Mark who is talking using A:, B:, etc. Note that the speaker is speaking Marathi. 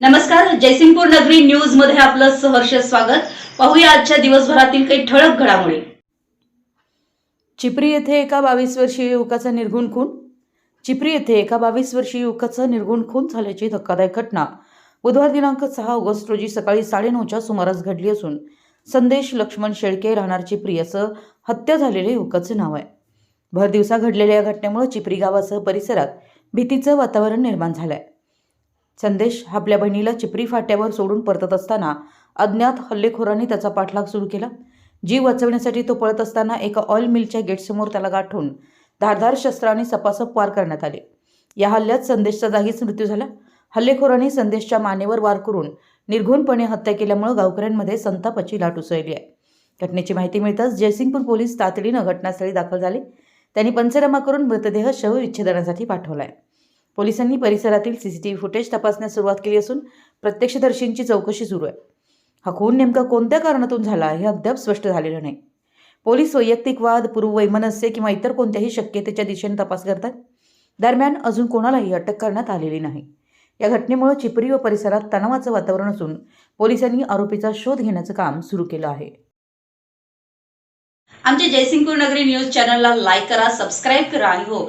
A: नमस्कार जयसिंगपूर नगरी न्यूजमध्ये आपलं सहर्ष स्वागत. पाहूया आजच्या दिवसभरातील काही ठळक घडामोडी.
B: चिपरी येथे एका बावीस वर्षीय युवकाचा निर्गुण खून. चिपरी येथे एका बावीस वर्षीय युवकाचा निर्गुण खून झाल्याची धक्कादायक घटना. बुधवार दिनांक सहा ऑगस्ट रोजी सकाळी साडेनऊच्या सुमारास घडली असून संदेश लक्ष्मण शेळके राहणार चिपरी असं हत्या झालेल्या युवकाचं नाव आहे. भर दिवसा घडलेल्या या घटनेमुळे चिपरी गावासह परिसरात भीतीचं वातावरण निर्माण झालंय. संदेश आपल्या बहिणीला चिपरी फाट्यावर सोडून परतत असताना अज्ञात हल्लेखोरांनी त्याचा पाठलाग सुरू केला. जीव वाचवण्यासाठी तो पळत असताना एका ऑइल मिलच्या गेटसमोर त्याला गाठून धारधार शस्त्राने सपासप वार करण्यात आले. या हल्ल्यात संदेशचा जागीच मृत्यू झाला. हल्लेखोरांनी संदेशच्या मानेवर वार करून निर्घुणपणे हत्या केल्यामुळे गावकऱ्यांमध्ये संतापाची लाट उसळली आहे. घटनेची माहिती मिळताच जयसिंगपूर पोलीस तातडीनं घटनास्थळी दाखल झाले. त्यांनी पंचनामा करून मृतदेह शवविच्छेदनासाठी पाठवलाय. पोलिसांनी परिसरातील सीसीटीव्ही फुटेज तपासण्यास सुरुवात केली असून प्रत्यक्षदर्शींची चौकशी सुरू आहे. हा खून नेमका कोणत्या कारणातून झाला हे अद्याप स्पष्ट झालेलं नाही. पोलीस वैयक्तिक वाद पूर्ववैमनस्य किंवा इतर कोणत्याही शक्यतेच्या दिशेने तपास करतात. दरम्यान अजून कोणालाही अटक करण्यात आलेली नाही. या घटनेमुळे चिपरी व परिसरात तणावाचं वातावरण असून पोलिसांनी आरोपीचा शोध घेण्याचं काम सुरू केलं आहे.
A: आमच्या जयसिंगपूर नगरी न्यूज चॅनलला लाईक करा सबस्क्राईब करा आणि हो